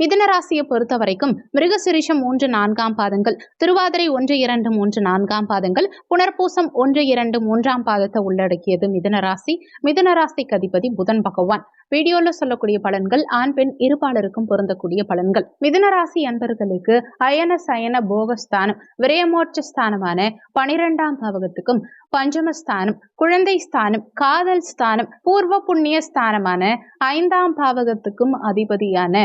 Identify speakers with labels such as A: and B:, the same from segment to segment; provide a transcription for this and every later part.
A: மிதனராசியை பொறுத்த வரைக்கும் மிருகசிரிஷம் மூன்று நான்காம் பாதங்கள் திருவாதிரை ஒன்று இரண்டு மூன்று நான்காம் பாதங்கள் புனர்பூசம் ஒன்று இரண்டு மூன்றாம் பாதத்தை உள்ளடக்கியது மிதனராசி ராசி. ராசிக்கு அதிபதி புதன் பகவான். வீடியோல சொல்லக்கூடிய பலன்கள் ஆண் பெண் இருபாலருக்கும் பொருந்தக்கூடிய பலன்கள். மிதுன ராசி அன்பர்களுக்கு அயன சயன போகஸ்தானம் விரயமோட்ச ஸ்தானமான பனிரெண்டாம் பாவகத்துக்கும் பஞ்சமஸ்தானம் குழந்தை ஸ்தானம் காதல் ஸ்தானம் பூர்வ புண்ணிய ஸ்தானமான ஐந்தாம் பாவகத்துக்கும் அதிபதியான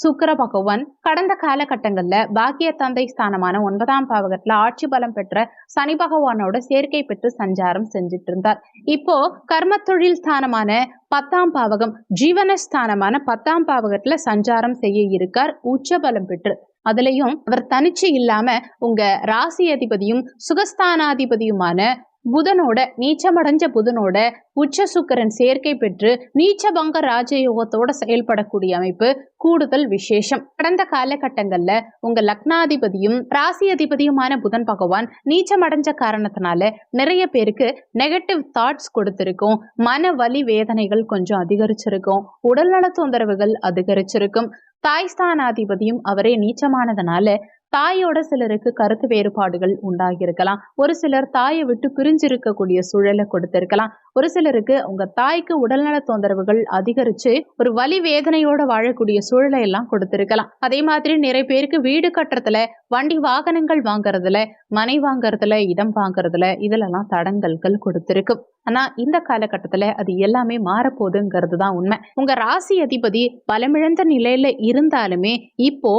A: சுக்கர பகவான் கடந்த காலகட்டங்கள்ல பாக்கிய தந்தை ஸ்தானமான ஒன்பதாம் பாவகத்துல ஆட்சி பலம் பெற்ற சனி பகவானோட சேர்க்கை பெற்று சஞ்சாரம் செஞ்சுட்டு இருந்தார் இப்போ கர்ம தொழில் ஸ்தானமான பத்தாம் பாவகம் ஜீவன ஸ்தானமான பத்தாம் பாவகத்துல சஞ்சாரம் செய்ய இருக்கார் உச்ச பலம் பெற்று. அதுலயும் அவர் தனிச்சு இல்லாம உங்க ராசி அதிபதியும் சுகஸ்தானாதிபதியுமான புதனோட நீச்சமடைஞ்ச புதனோட உச்ச சுக்கரன் சேர்க்கை பெற்று நீச்சபங்க ராஜயோகத்தோட செயல்படக்கூடிய அமைப்பு கூடுதல் விசேஷம். கடந்த காலகட்டங்கள்ல உங்க லக்னாதிபதியும் ராசி அதிபதியுமான புதன் பகவான் நீச்சமடைஞ்ச காரணத்தினால நிறைய பேருக்கு நெகட்டிவ் தாட்ஸ் கொடுத்திருக்கும். மன வலி வேதனைகள் கொஞ்சம் அதிகரிச்சிருக்கும். உடல்நல தொந்தரவுகள் அதிகரிச்சிருக்கும். தாய்ஸ்தானாதிபதியும் அவரே நீச்சமானதுனால தாயோட சிலருக்கு கருத்து வேறுபாடுகள் உண்டாகியிருக்கலாம். ஒரு சிலர் தாயை விட்டு பிரிஞ்சிருக்கக்கூடிய சூழலை கொடுத்திருக்கலாம். ஒரு சிலருக்கு உங்க தாய்க்கு உடல்நல தொந்தரவுகள் அதிகரிச்சு ஒரு வலி வேதனையோட வாழக்கூடிய சூழலை எல்லாம் கொடுத்திருக்கலாம். அதே மாதிரி நிறைய பேருக்கு வீடு கட்டுறதுல வண்டி வாகனங்கள் வாங்குறதுல மனை வாங்குறதுல இடம் வாங்குறதுல இதுலலாம் தடங்கல்கள் கொடுத்திருக்கும் ஆனா இந்த காலகட்டத்துல அது எல்லாமே மாறப்போகுதுங்கிறது தான் உண்மை. உங்க ராசி அதிபதி பலமிழந்த நிலையில இருந்தாலுமே இப்போ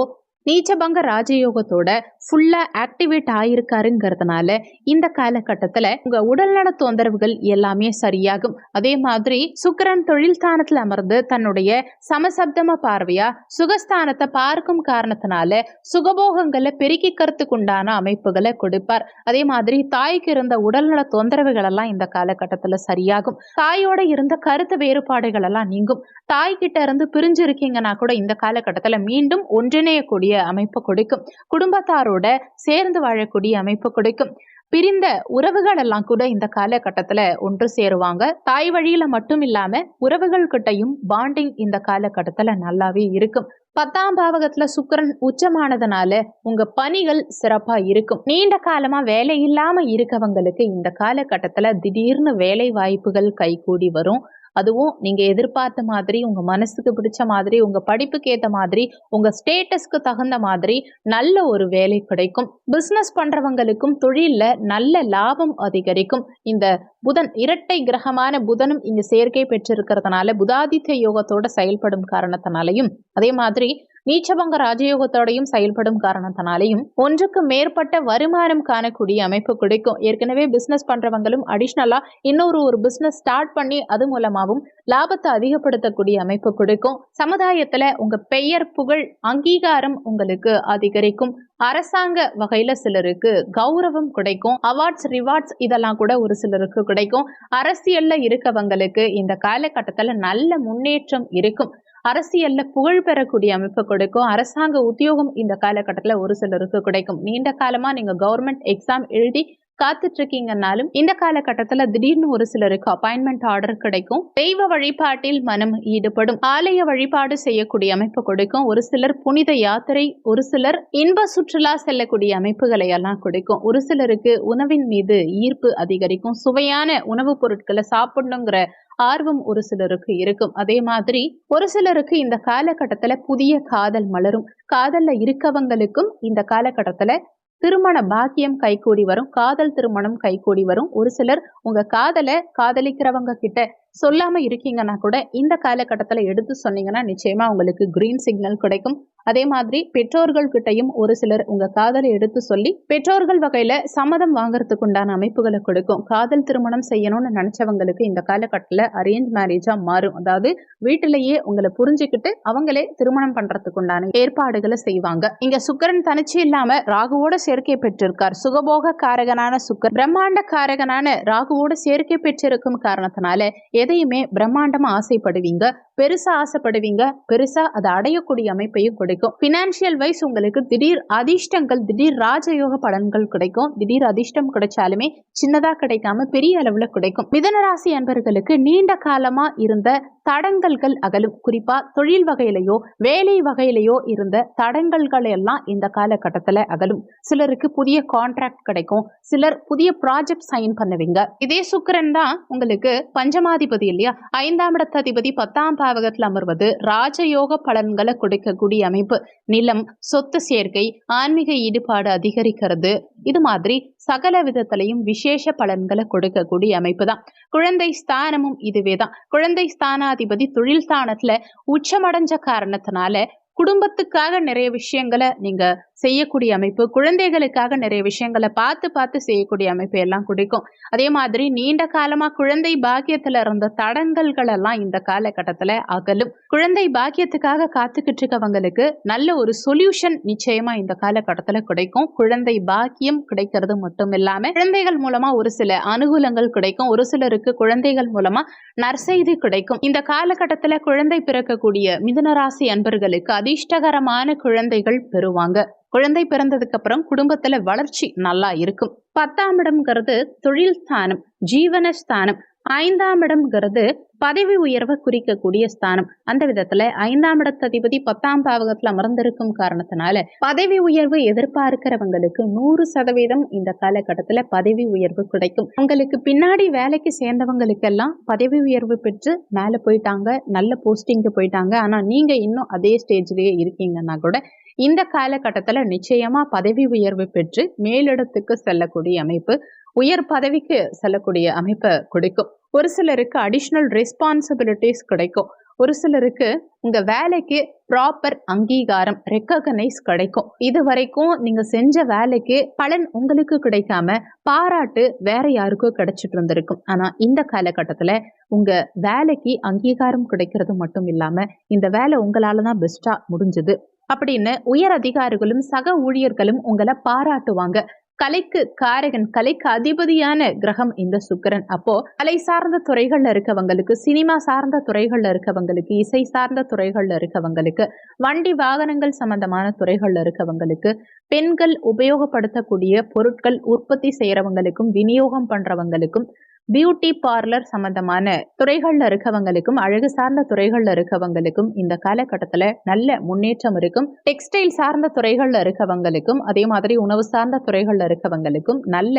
A: நீச்சபங்க ராஜயோகத்தோட ஃபுல்லா ஆக்டிவேட் ஆயிருக்காருங்கிறதுனால இந்த காலகட்டத்துல உங்க உடல்நல தொந்தரவுகள் எல்லாமே சரியாகும். அதே மாதிரி சுக்கரன் தொழில் ஸ்தானத்துல அமர்ந்து தன்னுடைய சமசப்தம பார்வையா சுகஸ்தானத்தை பார்க்கும் காரணத்தினால சுகபோகங்களை பெருக்கிக்கிறதுக்கு உண்டான அமைப்புகளை கொடுப்பார். அதே மாதிரி தாய்க்கு இருந்த உடல்நல தொந்தரவுகள் எல்லாம் இந்த காலகட்டத்துல சரியாகும். தாயோட இருந்த கருத்து வேறுபாடுகள் எல்லாம் நீங்கும். தாய்கிட்ட இருந்து பிரிஞ்சு இருக்கீங்கன்னா கூட இந்த காலகட்டத்துல மீண்டும் ஒன்றிணையக்கூடிய வாழக்கூடிய அமைப்பு கொடுக்கும். குடும்பத்தாரோட சேர்ந்து வாழக்கூடிய அமைப்பு கொடுக்கும். பிரிந்த உறவுகள் எல்லாம் கூட இந்த காலகட்டத்தில் ஒன்று சேருவாங்க. தாய் வழியில மட்டும் இல்லாம உறவுகள் கிட்டையும் பாண்டிங் இந்த காலகட்டத்தில் நல்லாவே இருக்கும். பத்தாம் பாவகத்துல சுக்கரன் உச்சமானதுனால உங்க பணிகள் சிறப்பா இருக்கும். நீண்ட காலமா வேலை இல்லாம இருக்கவங்களுக்கு இந்த காலகட்டத்துல திடீர்னு வேலை வாய்ப்புகள் கைகூடி வரும். அதுவும் நீங்கள் எதிர்பார்த்த மாதிரி உங்கள் மனசுக்கு பிடிச்ச மாதிரி உங்கள் படிப்புக்கு ஏற்ற மாதிரி உங்கள் ஸ்டேட்டஸ்க்கு தகுந்த மாதிரி நல்ல ஒரு வேலை கிடைக்கும். பிஸ்னஸ் பண்ணுறவங்களுக்கும் தொழிலில் நல்ல லாபம் அதிகரிக்கும். இந்த புதன் இரட்டை கிரகமான புதனும் இங்கே சேர்க்கை பெற்றிருக்கிறதுனால புதாதித்ய யோகத்தோட செயல்படும் காரணத்தினாலையும். அதே மாதிரி நீச்சபங்க ராஜயோகத்தோடையும் செயல்படும் காரணத்தினாலையும் ஒன்றுக்கு மேற்பட்ட வருமானம் காணக்கூடிய அமைப்பு கிடைக்கும். ஏற்கனவே பிசினஸ் பண்றவங்களும் அடிஷ்னலா இன்னொரு ஒரு பிசினஸ் ஸ்டார்ட் பண்ணி அது மூலமாகவும் லாபத்தை அதிகப்படுத்தக்கூடிய அமைப்பு கிடைக்கும். சமுதாயத்துல உங்க பெயர் புகழ் அங்கீகாரம் உங்களுக்கு அதிகரிக்கும். அரசாங்க வகையில சிலருக்கு கௌரவம் கிடைக்கும். அவார்ட்ஸ் ரிவார்ட்ஸ் இதெல்லாம் கூட ஒரு சிலருக்கு கிடைக்கும். அரசியல்ல இருக்கவங்களுக்கு இந்த காலகட்டத்துல நல்ல முன்னேற்றம் இருக்கும். அரசியல்ல புகழ் பெறக்கூடிய அமைப்பு கொடுக்கும். அரசாங்க உத்தியோகம் இந்த காலகட்டத்துல ஒரு சிலருக்கு கிடைக்கும். நீண்ட காலமா நீங்க கவர்மெண்ட் எக்ஸாம் எழுதி காத்துட்டு இருக்கீங்கன்னாலும் இந்த காலகட்டத்துல திடீர்னு ஒரு சிலருக்கு அப்பாயின்மெண்ட் ஆர்டர் கிடைக்கும். தெய்வ வழிபாட்டில் மனம் ஈடுபடும். ஆலய வழிபாடு செய்யக்கூடிய அமைப்பு கொடுக்கும். ஒரு சிலர் புனித யாத்திரை ஒரு சிலர் இன்ப சுற்றுலா செல்லக்கூடிய அமைப்புகளை எல்லாம் கொடுக்கும். ஒரு சிலருக்கு உணவின் மீது ஈர்ப்பு அதிகரிக்கும். சுவையான உணவுப் பொருட்களை சாப்பிடணுங்கிற ஆர்வம் ஒரு சிலருக்கு இருக்கும். அதே மாதிரி ஒரு சிலருக்கு இந்த காலகட்டத்துல புதிய காதல் மலரும். காதல்ல இருக்கவங்களுக்கும் இந்த காலகட்டத்துல திருமண பாக்கியம் கைகூடி வரும். காதல் திருமணம் கைகூடி வரும். ஒரு சிலர் உங்க காதலை காதலிக்கிறவங்க கிட்ட சொல்லாம இருக்கீங்கன்னா கூட இந்த காலகட்டத்துல எடுத்து சொன்னீங்கன்னா நிச்சயமா உங்களுக்கு கிரீன் சிக்னல் கிடைக்கும். அதே மாதிரி பெற்றோர்கள் கிட்டையும் ஒரு சிலர் உங்க காதலை எடுத்து சொல்லி பெற்றோர்கள் வகையில சம்மதம் வாங்குறதுக்கு உண்டான அமைப்புகளை கொடுக்கும். காதல் திருமணம் செய்யணும்னு நினைச்சவங்களுக்கு இந்த காலகட்டத்துல அரேஞ்ச் மேரேஜா மாறும். அதாவது வீட்டிலேயே உங்களை புரிஞ்சுக்கிட்டு அவங்களே திருமணம் பண்றதுக்கு உண்டான ஏற்பாடுகளை செய்வாங்க. இங்க சுக்கரன் தனிச்சு இல்லாம ராகுவோட சேர்க்கை பெற்றிருக்கார். சுகபோக காரகனான சுக்கர் பிரம்மாண்ட காரகனான ராகுவோட சேர்க்கை பெற்றிருக்கும் காரணத்தினால எதையுமே பிரம்மாண்டமா ஆசைப்படுவீங்க? பெருசா ஆசைப்படுவீங்க பெருசா அதை அடையக்கூடிய அமைப்பையும் கிடைக்கும். பினான்சியல் வைஸ் உங்களுக்கு திடீர் அதிர்ஷ்டங்கள் திடீர் ராஜயோக பலன்கள் கிடைக்கும். திடீர் அதிர்ஷ்டம் கிடைச்சாலுமே சின்னதா கிடைக்காம பெரிய அளவுல கிடைக்கும். மிதனராசி அன்பர்களுக்கு நீண்ட காலமா இருந்த தடங்கல்கள் அகலும். குறிப்பா தொழில் வகையிலையோ வேலை வகையிலையோ இருந்த தடங்கல்கள் எல்லாம் இந்த காலகட்டத்துல அகலும். சிலருக்கு புதிய கான்ட்ராக்ட் கிடைக்கும். சிலர் புதிய ப்ராஜெக்ட் சைன் பண்ணுவீங்க. இதே சுக்கரன் தான் உங்களுக்கு பஞ்சமாதிபதி இல்லையா? ஐந்தாம் இடத்ததிபதி பத்தாம் பாவகத்தில் அமர்வது ராஜயோக பலன்களை கொடுக்கக்கூடிய அமைப்பு. நிலம் சொத்து சேர்க்கை ஆன்மீக ஈடுபாடு அதிகரிக்கிறது. இது மாதிரி சகல விதத்திலையும் விசேஷ பலன்களை கொடுக்கக்கூடிய அமைப்பு தான் குழந்தை ஸ்தானமும் இதுவே தான் குழந்தை ஸ்தானாதிபதி தொழில் ஸ்தானத்துல உச்சமடைஞ்ச காரணத்தினால குடும்பத்துக்காக நிறைய விஷயங்களை நீங்க செய்யக்கூடிய அமைப்பு குழந்தைகளுக்காக நிறைய விஷயங்களை பார்த்து பார்த்து செய்யக்கூடிய அமைப்பு எல்லாம் குடிக்கும். அதே மாதிரி நீண்ட காலமா குழந்தை பாக்கியத்துல இருந்த தடங்கல்கள் எல்லாம் இந்த காலகட்டத்துல அகலும். குழந்தை பாக்கியத்துக்காக காத்துக்கிட்டு இருக்கவங்களுக்கு நல்ல ஒரு சொல்யூஷன் நிச்சயமா இந்த காலகட்டத்துல கிடைக்கும். குழந்தை பாக்கியம் கிடைக்கிறது மட்டும் இல்லாம குழந்தைகள் மூலமா ஒரு சில அனுகூலங்கள் கிடைக்கும். ஒரு சிலருக்கு குழந்தைகள் மூலமா நற்செய்தி கிடைக்கும். இந்த காலகட்டத்துல குழந்தை பிறக்கக்கூடிய மிதுனராசி அன்பர்களுக்கு அதிர்ஷ்டகரமான குழந்தைகள் பெறுவாங்க. குழந்தை பிறந்ததுக்கு அப்புறம் குடும்பத்துல வளர்ச்சி நல்லா இருக்கும். பத்தாம் இடம்ங்கிறது தொழில் ஸ்தானம் ஜீவன ஸ்தானம். ஐந்தாம் இடம்ங்கிறது பதவி உயர்வை குறிக்கக்கூடிய ஸ்தானம். அந்த விதத்துல ஐந்தாம் இடத்ததிபதி பத்தாம் பாவகத்துல அமர்ந்திருக்கும் காரணத்தினால பதவி உயர்வு எதிர்பார்க்கிறவங்களுக்கு நூறு சதவீதம் இந்த காலகட்டத்துல பதவி உயர்வு கிடைக்கும். உங்களுக்கு பின்னாடி வேலைக்கு சேர்ந்தவங்களுக்கெல்லாம் பதவி உயர்வு பெற்று மேல போயிட்டாங்க நல்ல போஸ்டிங்க்கு போயிட்டாங்க. ஆனா நீங்க இன்னும் அதே ஸ்டேஜ்லயே இருக்கீங்கன்னா கூட இந்த காலகட்டத்தில் நிச்சயமா பதவி உயர்வு பெற்று மேலிடத்துக்கு செல்லக்கூடிய அமைப்பு உயர் பதவிக்கு செல்லக்கூடிய அமைப்பை கொடுக்கும். ஒரு சிலருக்கு அடிஷ்னல் ரெஸ்பான்சிபிலிட்டிஸ் கிடைக்கும். ஒரு சிலருக்கு உங்க வேலைக்கு ப்ராப்பர் அங்கீகாரம் ரெக்ககனைஸ் கிடைக்கும். இது வரைக்கும் நீங்க செஞ்ச வேலைக்கு பலன் உங்களுக்கு கிடைக்காம பாராட்டு வேற யாருக்கும் கிடைச்சிட்டு இருந்திருக்கும். ஆனா இந்த காலகட்டத்துல உங்க வேலைக்கு அங்கீகாரம் கிடைக்கிறது மட்டும் இல்லாம இந்த வேலை உங்களால தான் பெஸ்டா முடிஞ்சது. அப்படின்னு உயர் அதிகாரிகளும் சக ஊழியர்களும் உங்களை பாராட்டுவாங்க. கலைக்கு காரகன் கலைக்கு அதிபதியான கிரகம் இந்த சுக்கிரன். அப்போ கலை சார்ந்த துறைகள்ல இருக்கவங்களுக்கு சினிமா சார்ந்த துறைகள்ல இருக்கவங்களுக்கு இசை சார்ந்த துறைகள்ல இருக்கவங்களுக்கு வண்டி வாகனங்கள் சம்பந்தமான துறைகள்ல இருக்கவங்களுக்கு பெண்கள் உபயோகப்படுத்தக்கூடிய பொருட்கள் உற்பத்தி செய்யறவங்களுக்கும் விநியோகம் பண்றவங்களுக்கும் பியூட்டி பார்லர் சம்பந்தமான துறைகள்ல இருக்கவங்களுக்கும் அழகு சார்ந்த துறைகள்ல இருக்கவங்களுக்கும் இந்த காலகட்டத்துல நல்ல முன்னேற்றம் இருக்கும். டெக்ஸ்டைல் சார்ந்த துறைகளில் இருக்கவங்களுக்கும் அதே மாதிரி உணவு சார்ந்த துறைகளில் இருக்கவங்களுக்கும் நல்ல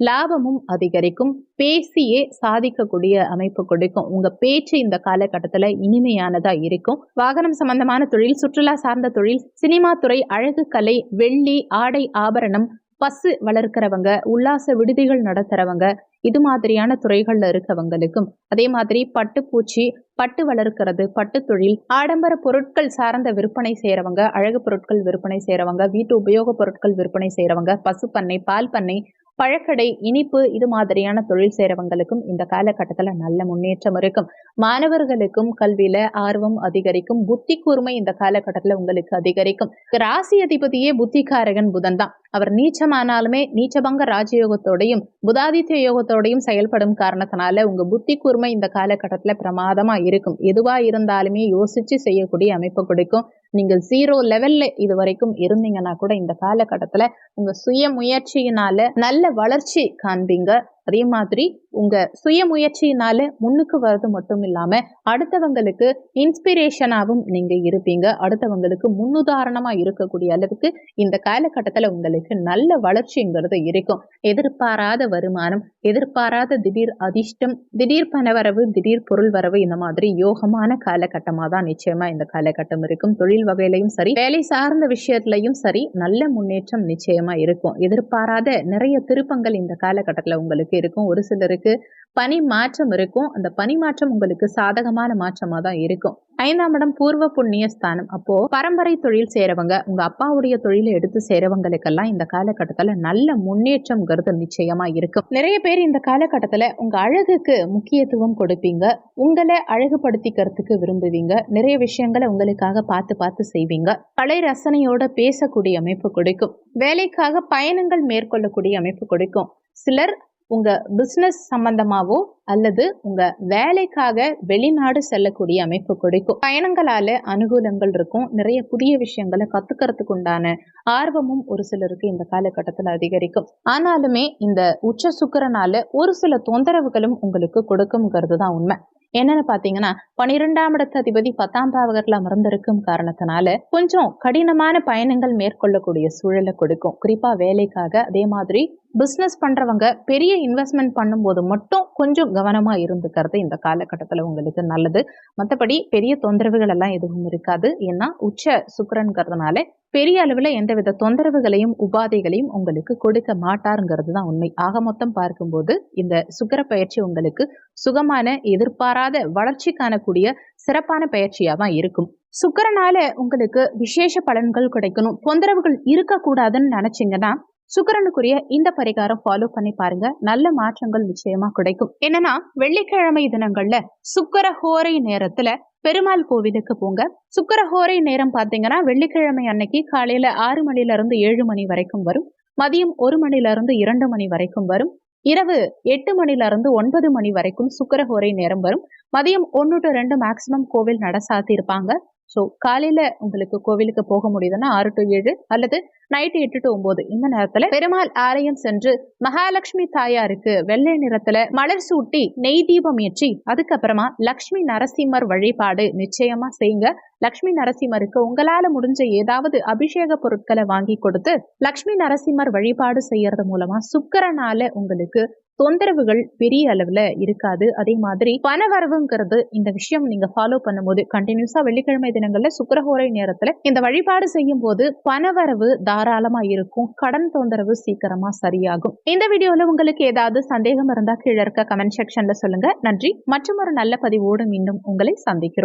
A: லாபமும் அதிகரிக்கும். பேசியே சாதிக்கக்கூடிய அமைப்பு கொடுக்கும். உங்க பேச்சு இந்த காலகட்டத்துல இனிமையானதா இருக்கும். வாகனம் சம்பந்தமான தொழில் சுற்றுலா சார்ந்த தொழில் சினிமா துறை அழகு கலை வெள்ளி ஆடை ஆபரணம் பசு வளர்க்கிறவங்க உல்லாச விடுதிகள் நடத்துறவங்க இது மாதிரியான துறைகள்ல இருக்கவங்களுக்கும் அதே மாதிரி பட்டுப்பூச்சி பட்டு வளர்க்கிறது பட்டு தொழில் ஆடம்பர பொருட்கள் சார்ந்த விற்பனை செய்யறவங்க அழகு பொருட்கள் விற்பனை செய்யறவங்க வீட்டு உபயோக பொருட்கள் விற்பனை செய்யறவங்க பசு பண்ணை பால் பண்ணை பழக்கடை இனிப்பு இது மாதிரியான தொழில் செய்கிறவங்களுக்கும் இந்த காலகட்டத்துல நல்ல முன்னேற்றம் இருக்கும். மாணவர்களுக்கும் கல்வியில ஆர்வம் அதிகரிக்கும் புத்தி கூர்மை இந்த காலகட்டத்துல உங்களுக்கு அதிகரிக்கும். ராசி அதிபதியே புத்திகாரகன் புதன் தான். அவர் நீச்சமானாலுமே நீச்சபங்க ராஜயோகத்தோடையும் புதாதித்ய யோகத்தோடையும் செயல்படும் காரணத்தினால உங்க புத்தி கூர்மை இந்த காலகட்டத்துல பிரமாதமா இருக்கும். எதுவா இருந்தாலுமே யோசிச்சு செய்யக்கூடிய அமைப்பு கொடுக்கும். நீங்கள் ஜீரோ லெவல்ல இது வரைக்கும் இருந்தீங்கன்னா கூட இந்த காலகட்டத்துல உங்க சுய முயற்சியினால நல்ல வளர்ச்சி காண்பீங்க. அதே மாதிரி உங்க சுய முயற்சியினால முன்னுக்கு வர்றது மட்டும் இல்லாம அடுத்தவங்களுக்கு இன்ஸ்பிரேஷனாகவும் நீங்க இருப்பீங்க. அடுத்தவங்களுக்கு முன்னுதாரணமா இருக்கக்கூடிய அளவுக்கு இந்த காலகட்டத்துல உங்களுக்கு நல்ல வளர்ச்சிங்கிறது இருக்கும். எதிர்பாராத வருமானம் எதிர்பாராத திடீர் அதிர்ஷ்டம் திடீர் பணவரவு திடீர் பொருள் வரவு இந்த மாதிரி யோகமான காலகட்டமா தான் நிச்சயமா இந்த காலகட்டம் இருக்கும். தொழில் வகையிலையும் சரி வேலை சார்ந்த விஷயத்திலையும் சரி நல்ல முன்னேற்றம் நிச்சயமா இருக்கும். எதிர்பாராத நிறைய திருப்பங்கள் இந்த காலகட்டத்துல உங்களுக்கு இருக்கும். ஒரு சிலருக்கு பனி மாற்றம் இருக்கும். அந்த பனி மாற்றம் உங்களுக்கு சாதகமான மாற்றமா தான் இருக்கும். ஐந்தாம் இடம் பூர்வ புண்ணிய ஸ்தானம். அப்போ பரம்பரை தொழில் செய்யறவங்க உங்க அப்பாவுடைய தொழிலை எடுத்து செய்யறவங்களுக்கெல்லாம் இந்த காலகட்டத்துல நல்ல முன்னேற்றம்ங்கிறது நிச்சயமா இருக்கும். நிறைய பேர் இந்த காலகட்டத்துல உங்க அழகுக்கு முக்கியத்துவம் கொடுப்பீங்க. உங்களை அழகுபடுத்திக்கிறதுக்கு விரும்புவீங்க. நிறைய விஷயங்களை உங்களுக்காக பார்த்து பார்த்து செய்வீங்க. கலை ரசனையோட பேசக்கூடிய அமைப்பு கொடுக்கும். வேலைக்காக பயணங்கள் மேற்கொள்ளக்கூடிய அமைப்பு கொடுக்கும். சிலர் உங்க பிசினஸ் சம்பந்தமாவோ அல்லது உங்க வேலைக்காக வெளிநாடு செல்லக்கூடிய அமைப்பு கொடுக்கும். பயணங்களால அனுகூலங்கள் இருக்கும். நிறைய புதிய விஷயங்களை கத்துக்கிறதுக்கு உண்டான ஆர்வமும் ஒரு சிலருக்கு இந்த காலகட்டத்தில் அதிகரிக்கும். ஆனாலுமே இந்த உச்ச சுக்கரனால ஒரு சில தொந்தரவுகளும் உங்களுக்கு கொடுக்கும்ங்கிறது தான் உண்மை. என்னன்னு பாத்தீங்கன்னா பனிரெண்டாம் இடத்து அதிபதி பத்தாம் பாவகத்துல அமர்ந்திருக்கும் காரணத்தினால கொஞ்சம் கடினமான பயணங்கள் மேற்கொள்ளக்கூடிய சூழலை கொடுக்கும். குறிப்பா வேலைக்காக அதே மாதிரி பிஸ்னஸ் பண்றவங்க பெரிய இன்வெஸ்ட்மெண்ட் பண்ணும்போது மட்டும் கொஞ்சம் கவனமா இருந்துக்கிறது இந்த காலகட்டத்தில் உங்களுக்கு நல்லது. மற்றபடி பெரிய தொந்தரவுகள் எல்லாம் எதுவும் இருக்காது. ஏன்னா உச்ச சுக்கரன்கிறதுனால பெரிய அளவில் எந்தவித தொந்தரவுகளையும் உபாதைகளையும் உங்களுக்கு கொடுக்க மாட்டாருங்கிறது தான் உண்மை. ஆக மொத்தம் பார்க்கும்போது இந்த சுக்கர பயிற்சி உங்களுக்கு சுகமான எதிர்பாராத வளர்ச்சி காணக்கூடிய சிறப்பான பயிற்சியாக தான் இருக்கும். சுக்கரனால உங்களுக்கு விசேஷ பலன்கள் கிடைக்கணும். தொந்தரவுகள் இருக்கக்கூடாதுன்னு நினைச்சிங்கன்னா சுக்கரனுக்குரிய இந்த பரிகாரம் ஃபாலோ பண்ணி பாருங்க. நல்ல மாற்றங்கள் நிச்சயமா கிடைக்கும். என்னன்னா வெள்ளிக்கிழமை தினங்கள்ல சுக்கர ஹோரை நேரத்துல பெருமாள் கோவிலுக்கு போங்க. சுக்கரஹோரை நேரம் பார்த்தீங்கன்னா வெள்ளிக்கிழமை அன்னைக்கு காலையில ஆறு மணில இருந்து ஏழு மணி வரைக்கும் வரும். மதியம் ஒரு மணில இருந்து இரண்டு மணி வரைக்கும் வரும். இரவு எட்டு மணில இருந்து ஒன்பது மணி வரைக்கும் சுக்கரஹோரை நேரம் வரும். மதியம் ஒன்று டு ரெண்டு மேக்சிமம் கோவில் நட சாத்தியிருப்பாங்க ஸோ காலையில உங்களுக்கு கோவிலுக்கு போக முடியுதுன்னா ஆறு டு ஏழு அல்லது நைட்டு எட்டு டு ஒன்பது இந்த நேரத்துல பெருமாள் ஆலயம் சென்று மகாலட்சுமி தாயாருக்கு வெள்ளை நிறத்துல மலர் சூட்டி நெய் தீபம் ஏற்றி அதுக்கப்புறமா லக்ஷ்மி நரசிம்மர் வழிபாடு நிச்சயமா செய்யுங்க. லக்ஷ்மி நரசிம்மருக்கு உங்களால முடிஞ்ச ஏதாவது அபிஷேக பொருட்களை வாங்கி கொடுத்து லக்ஷ்மி நரசிம்மர் வழிபாடு செய்யறது மூலமா சுக்கரனால உங்களுக்கு தொந்தரவுகள் பெரிய அளவுல இருக்காது. அதே மாதிரி பணவரவுங்கிறது இந்த விஷயம் நீங்க ஃபாலோ பண்ணும்போது கண்டினியூஸா வெள்ளிக்கிழமை தினங்கள்ல சுக்கரஹோரை நேரத்துல இந்த வழிபாடு செய்யும் போது பணவரவு தாராளமா இருக்கும். கடன் தொந்தரவு சீக்கிரமா சரியாகும். இந்த வீடியோல உங்களுக்கு ஏதாவது சந்தேகம் இருந்தா கீழே இருக்க கமெண்ட் செக்ஷன்ல சொல்லுங்க. நன்றி. மற்றும் ஒரு நல்ல பதிவோடு மீண்டும் உங்களை சந்திக்கிறோம்.